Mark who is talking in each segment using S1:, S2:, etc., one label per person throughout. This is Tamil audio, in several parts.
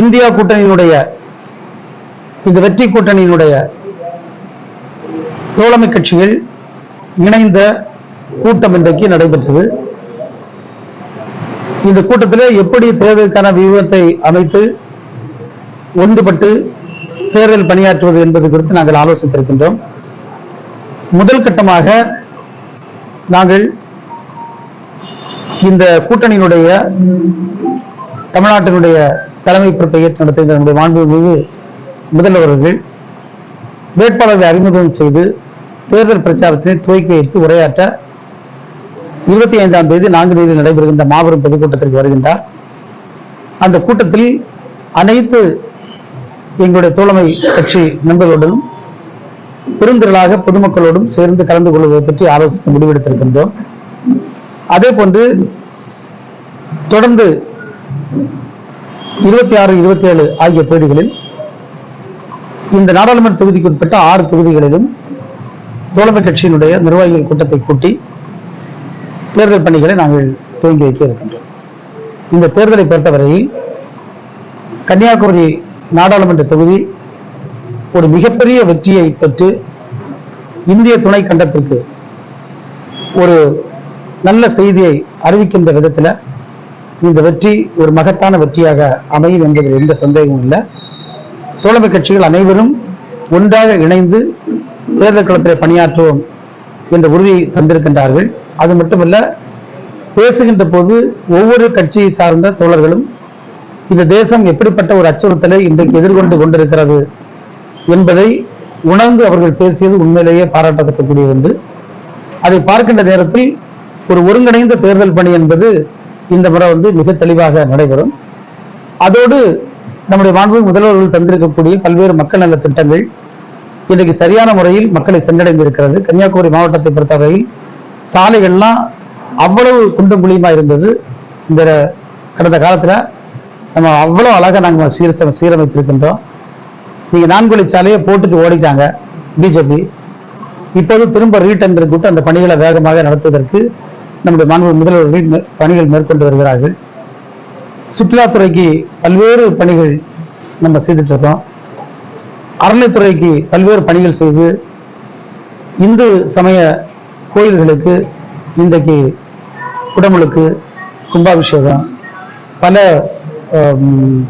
S1: இந்தியா கூட்டணியினுடைய இந்த வெற்றி கூட்டணியினுடைய தோழமை கட்சிகள் இணைந்த கூட்டம் இன்றைக்கு நடைபெற்றது. இந்த கூட்டத்தில் எப்படி தேர்தலுக்கான வியூகத்தை அமைத்து ஒன்றுபட்டு தேர்தல் பணியாற்றுவது என்பது குறித்து நாங்கள் ஆலோசித்திருக்கின்றோம். முதல் கட்டமாக நாங்கள் இந்த கூட்டணியினுடைய தமிழ்நாட்டினுடைய தலைமை பொறுப்பை ஏற்று நம்முடைய மாண்புமிகு முதல்வர்கள் வேட்பாளர்களை அறிமுகம் செய்து தேர்தல் பிரச்சாரத்தினை துவக்கி வைத்து உரையாற்ற இருபத்தி ஐந்தாம் தேதி நான்கு தேதி நடைபெறுகின்ற மாபெரும் பொதுக்கூட்டத்திற்கு வருகின்றார். அந்த கூட்டத்தில் அனைத்து எங்களுடைய தோழமை கட்சி நண்பர்களுடனும் பெருந்திரளாக பொதுமக்களோடும் சேர்ந்து கலந்து கொள்வதை பற்றி ஆலோசித்து முடிவெடுத்திருக்கின்றோம். அதே போன்று தொடர்ந்து இருபத்தி ஆறு இருபத்தி ஏழு ஆகிய தேதிகளில் இந்த நாடாளுமன்ற தொகுதிக்கு உட்பட்ட ஆறு தொகுதிகளிலும் தோழமை கட்சியினுடைய நிர்வாகிகள் கூட்டத்தை கூட்டி தேர்தல் பணிகளை நாங்கள் துவங்கி வைக்க இருக்கின்றோம். இந்த தேர்தலை பொறுத்தவரையில் கன்னியாகுமரி நாடாளுமன்ற தொகுதி ஒரு மிகப்பெரிய வெற்றியை பெற்று இந்திய துணை கண்டத்திற்கு ஒரு நல்ல செய்தியை அறிவிக்கின்ற விதத்தில் இந்த வெற்றி ஒரு மகத்தான வெற்றியாக அமையும் என்பதில் எந்த சந்தேகமும் இல்லை. தோழமை கட்சிகள் அனைவரும் ஒன்றாக இணைந்து தேர்தல் களத்தில் பணியாற்றுவோம் என்ற உறுதியை தந்திருக்கின்றார்கள். அது மட்டுமல்ல பேசுகின்ற போது ஒவ்வொரு கட்சியை சார்ந்த தோழர்களும் இந்த தேசம் எப்படிப்பட்ட ஒரு அச்சுறுத்தலை இன்றைக்கு எதிர்கொண்டு கொண்டிருக்கிறது என்பதை உணர்ந்து அவர்கள் பேசியது உண்மையிலேயே பாராட்டத்தக்கக்கூடியது என்று அதை பார்க்கின்ற நேரத்தில் ஒரு ஒருங்கிணைந்த தேர்தல் பணி என்பது இந்த முறை வந்து மிக தெளிவாக நடைபெறும். அதோடு நம்முடைய மாண்பு முதல்வர்கள் தந்திருக்கக்கூடிய பல்வேறு மக்கள் நல திட்டங்கள் இன்றைக்கு சரியான முறையில் மக்களை சென்றடைந்து இருக்கிறது கன்னியாகுமரி மாவட்டத்தை பொறுத்தவரையில் சாலைகள்லாம் அவ்வளவு குண்டும் குழியுமா இருந்தது. இந்த கடந்த காலத்துல நம்ம அவ்வளவு அழகா நாங்கள் சீர சீரமைத்திருக்கின்றோம். நீங்க நான்குழி சாலையை போட்டுட்டு ஓடிட்டாங்க. பிஜேபி. இப்போது திரும்ப ரீடெண்டர் கூட்டு அந்த பணிகளை வேகமாக நடத்துவதற்கு நம்முடைய மாண்பு முதல்வர்கள் பணிகள் மேற்கொண்டு வருகிறார்கள். சுற்றுலாத்துறைக்கு பல்வேறு பணிகள் நம்ம செய்துட்டு இருக்கோம் அறநிலைத்துறைக்கு பல்வேறு பணிகள் செய்து இந்து சமய கோயில்களுக்கு இன்றைக்கு குடமுழுக்கு கும்பாபிஷேகம் பல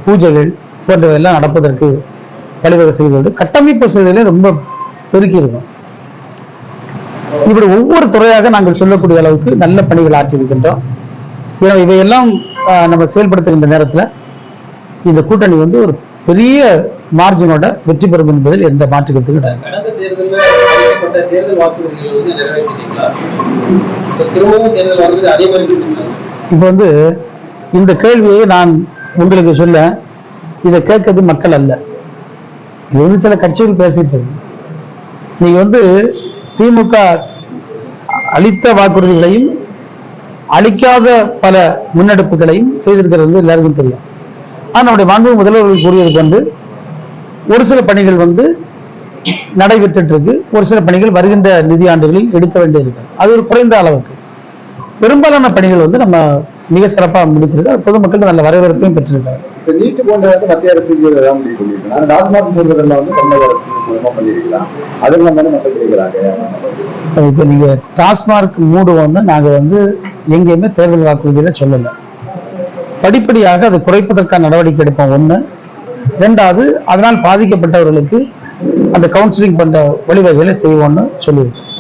S1: பூஜைகள் போன்றவையெல்லாம் நடப்பதற்கு வழிவகை செய்வது கட்டமைப்பு வசதிகளே ரொம்ப பெருக்கி இருக்கும் இப்படி ஒவ்வொரு துறையாக நாங்கள் சொல்லக்கூடிய அளவுக்கு நல்ல பணிகள் ஆற்றியிருக்கின்றோம் இவையெல்லாம் நம்ம செயல்படுத்துகின்ற நேரத்தில் இந்த கூட்டணி வந்து ஒரு பெரிய மார்ஜினோட வெற்றி பெறும் என்பதில் எந்த மாற்று
S2: கொடுத்தீங்களா?
S1: இப்போ வந்து இந்த கேள்வியை நான் உங்களுக்கு சொல்ல இதை கேட்கறது மக்கள் அல்ல. இது வந்து சில கட்சிகள் பேசிட்டு இருக்கு. நீங்க வந்து திமுக அளித்த வாக்குறுதிகளையும் அளிக்காத பல முன்னெடுப்புகளையும் செய்திருக்கிறது எல்லாருக்கும் தெரியும். ஆனால் நம்முடைய மாண்பு முதல்வர்கள் கூறியது வந்து ஒரு சில பணிகள் வந்து நடைபெற்றுட்டு இருக்கு ஒரு சில பணிகள் வருகின்ற நிதியாண்டுகளில் எடுக்க வேண்டியிருக்கு அது ஒரு குறைந்த அளவுக்கு. பெரும்பாலான பணிகள் வந்து நம்ம மிக சிறப்பாக முடித்திருக்காரு பொதுமக்கள் நல்ல வரவேற்பையும் பெற்றிருக்காங்க
S3: இப்போ நீட்டு போன்ற மத்திய அரசு தான் முடிவு பண்ணிருக்கலாம் ஆனா டாஸ்மாக் மூடுவதில் வந்து தமிழக அரசு மூலமா பண்ணிருக்கலாம் அதெல்லாம் தானே மக்கள் கேட்கிறாங்க?
S1: இப்போ நீங்க டாஸ்மார்க் மூடுவோம்னு நாங்க வந்து எங்கேயுமே தேர்தல் வாக்குறுதியில சொல்லல. படிப்படியாக அதை குறைப்பதற்கான நடவடிக்கை எடுப்போம். ஒண்ணு. ரெண்டாவது அதனால் பாதிக்கப்பட்டவர்களுக்கு அந்த கவுன்சிலிங் பண்ற வழிவகைகளை செய்வோம்னு சொல்லியிருக்கோம்.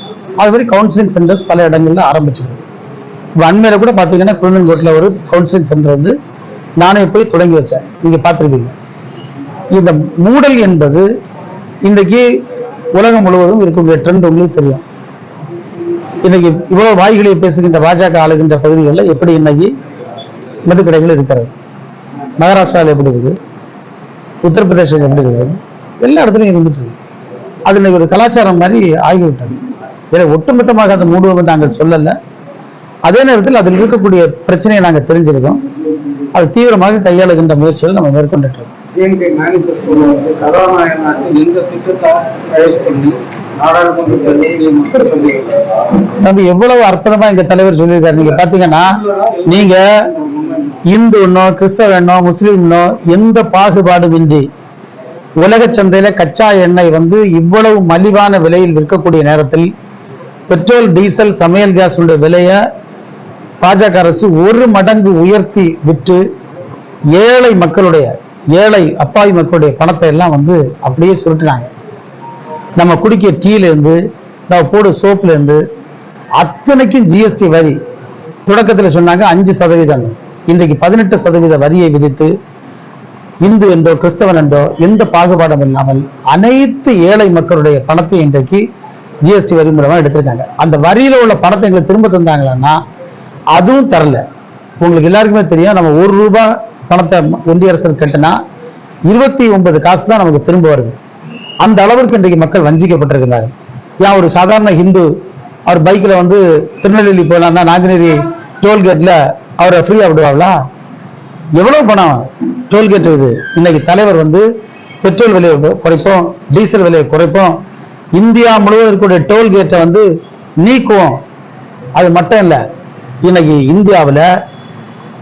S1: அது மாதிரி கவுன்சிலிங் சென்டர்ஸ் பல இடங்கள்ல ஆரம்பிச்சிருக்கு. இப்போ அண்மையில கூட பாத்தீங்கன்னா குழந்தைங்க ஒரு கவுன்சிலிங் சென்டர் வந்து நானே போய் தொடங்கி வச்சேன். நீங்க பார்த்துருக்கீங்க. இந்த மூடல் என்பது இன்றைக்கு உலகம் முழுவதும் இருக்கக்கூடிய ட்ரெண்ட் உங்களுக்கு தெரியும். இன்னைக்கு இவ்வளவு வாய்களை பேசுகின்ற பாஜக ஆளுகின்ற பகுதிகளில் எப்படி இன்னைக்கு மதுக்கடைகள் இருக்கிறது? மகாராஷ்டிராவில் எப்படி இருக்கு உத்தரப்பிரதேசம் எப்படி இருக்குது? எல்லா இடத்துலையும் இருந்துட்டு இருக்கு. அது இன்னைக்கு ஒரு கலாச்சாரம் மாதிரி ஆகிவிட்டது. இதை ஒட்டுமொத்தமாக அதை மூடுவோம் நாங்கள் சொல்லலை. அதே நேரத்தில் அதில் இருக்கக்கூடிய பிரச்சனையை நாங்கள் தெரிஞ்சிருக்கோம். அது தீவிரமாக கையாளுகின்ற முயற்சிகள் நம்ம
S4: டிஎம்கே வந்து கதாநாயகனாக இந்த திட்டத்தை தயார் பண்ணி சொல்லியிருக்காங்க
S1: நம்ம எவ்வளவு அற்புதமா எங்க தலைவர் சொல்லியிருக்காரு. நீங்க பாத்தீங்கன்னா நீங்க இந்துன்னோ கிறிஸ்தவனோ முஸ்லீம்னோ எந்த பாகுபாடும் இன்றி உலக சந்தையில கச்சா எண்ணெய் வந்து இவ்வளவு மலிவான விலையில் விற்கக்கூடிய நேரத்தில் பெட்ரோல் டீசல் சமையல் கேஸ் விலையை பாஜக அரசு ஒரு மடங்கு உயர்த்தி விட்டு ஏழை மக்களுடைய ஏழை அப்பாவி மக்களுடைய பணத்தை எல்லாம் வந்து அப்படியே சுருட்டினாங்க. நம்ம குடிக்க டீலேருந்து நம்ம போடு சோப்புலேருந்து அத்தனைக்கும் ஜிஎஸ்டி வரி தொடக்கத்துல சொன்னாங்க அஞ்சு சதவீதம் இன்றைக்கு பதினெட்டு சதவீத வரியை விதித்து இந்து என்றோ கிறிஸ்தவன் என்றோ எந்த பாகுபாடும் இல்லாமல் அனைத்து ஏழை மக்களுடைய பணத்தை இன்றைக்கு ஜிஎஸ்டி வரி மூலமாக எடுத்திருக்காங்க. அந்த வரியில உள்ள பணத்தை எங்களுக்கு திரும்ப தந்தாங்களான்னா அதுவும் தரல. உங்களுக்கு எல்லாருக்குமே தெரியும் நம்ம ஒரு ரூபாய் பணத்தை ஒன்றிய அரசு கட்டினா இருபத்தி ஒன்பது காசு தான் நமக்கு திரும்ப வருது. அந்த அளவிற்கு இன்றைக்கு மக்கள் வஞ்சிக்கப்பட்டிருக்கிறார்கள். ஏன் ஒரு சாதாரண ஹிந்து அவர் பைக்கில் வந்து திருநெல்வேலி போகலான்னா நாங்குநேரி டோல்கேட்டில் அவரை ஃப்ரீயாக விடுவாங்களா? எவ்வளவு பணம் டோல்கேட் இது? இன்னைக்கு தலைவர் வந்து பெட்ரோல் விலையை குறைப்போம் டீசல் விலையை குறைப்போம். இந்தியா முழுவதும் இருக்கக்கூடிய டோல்கேட்டை வந்து நீக்குவோம். அது மட்டும் இல்லை இன்னைக்கு இந்தியாவில்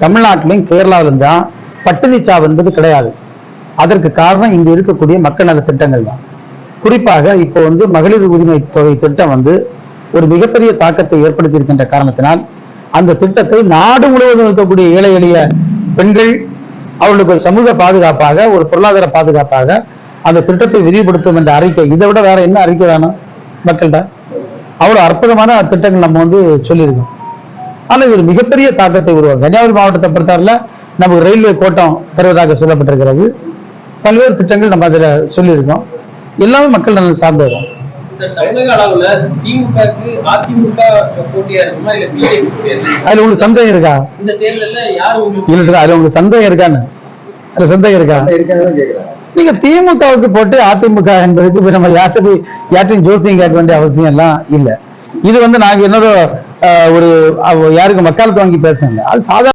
S1: தமிழ்நாட்டிலையும் கேரளாவிலும் தான் பட்டினி என்பது கிடையாது. அதற்கு காரணம் இங்கு இருக்கக்கூடிய மக்கள் நல திட்டங்கள் தான். குறிப்பாக இப்போ வந்து மகளிர் உரிமை தொகை திட்டம் வந்து ஒரு மிகப்பெரிய தாக்கத்தை ஏற்படுத்தி இருக்கின்ற காரணத்தினால் அந்த திட்டத்தை நாடு முழுவதும் இருக்கக்கூடிய ஏழை எளிய பெண்கள் அவர்களுக்கு ஒரு சமூக பாதுகாப்பாக ஒரு பொருளாதார பாதுகாப்பாக அந்த திட்டத்தை விரிவுபடுத்தும் என்ற அறிக்கை. இதை விட வேற என்ன அறிக்கை வேணும் மக்கள்கிட்ட? அவ்வளவு அற்புதமான திட்டங்கள் நம்ம வந்து சொல்லியிருக்கோம். ஆனால் இது ஒரு மிகப்பெரிய தாக்கத்தை உருவாக்கும் கன்னியாகுமரி மாவட்டத்தை பொறுத்தவரையில நமக்கு ரயில்வே கோட்டம் தருவதாக சொல்லப்பட்டிருக்கிறது. பல்வேறு திட்டங்கள் நம்ம அதுல சொல்லியிருக்கோம். எல்லாமே மக்கள் நலன் சார்ந்ததுதான் அதுல உங்களுக்கு சந்தேகம் இருக்கா?
S2: இந்த தேர்தல்ல யார் உங்களுக்கு
S1: இல்ல அதுல உங்களுக்கு சந்தேகம் இருக்கான்னு. அதுல சந்தேகம் இருக்கா? நீங்க திமுகவுக்கு போட்டு அதிமுக என்பதுக்கு நம்ம யார்கிட்ட போய் யார்ட்டையும் ஜோசியம் கேட்க வேண்டிய அவசியம் எல்லாம் இல்ல. இது வந்து நாங்க என்னோட ஒரு யாருக்கு வக்காலத்து வாங்கி பேசுங்க அது சாதாரண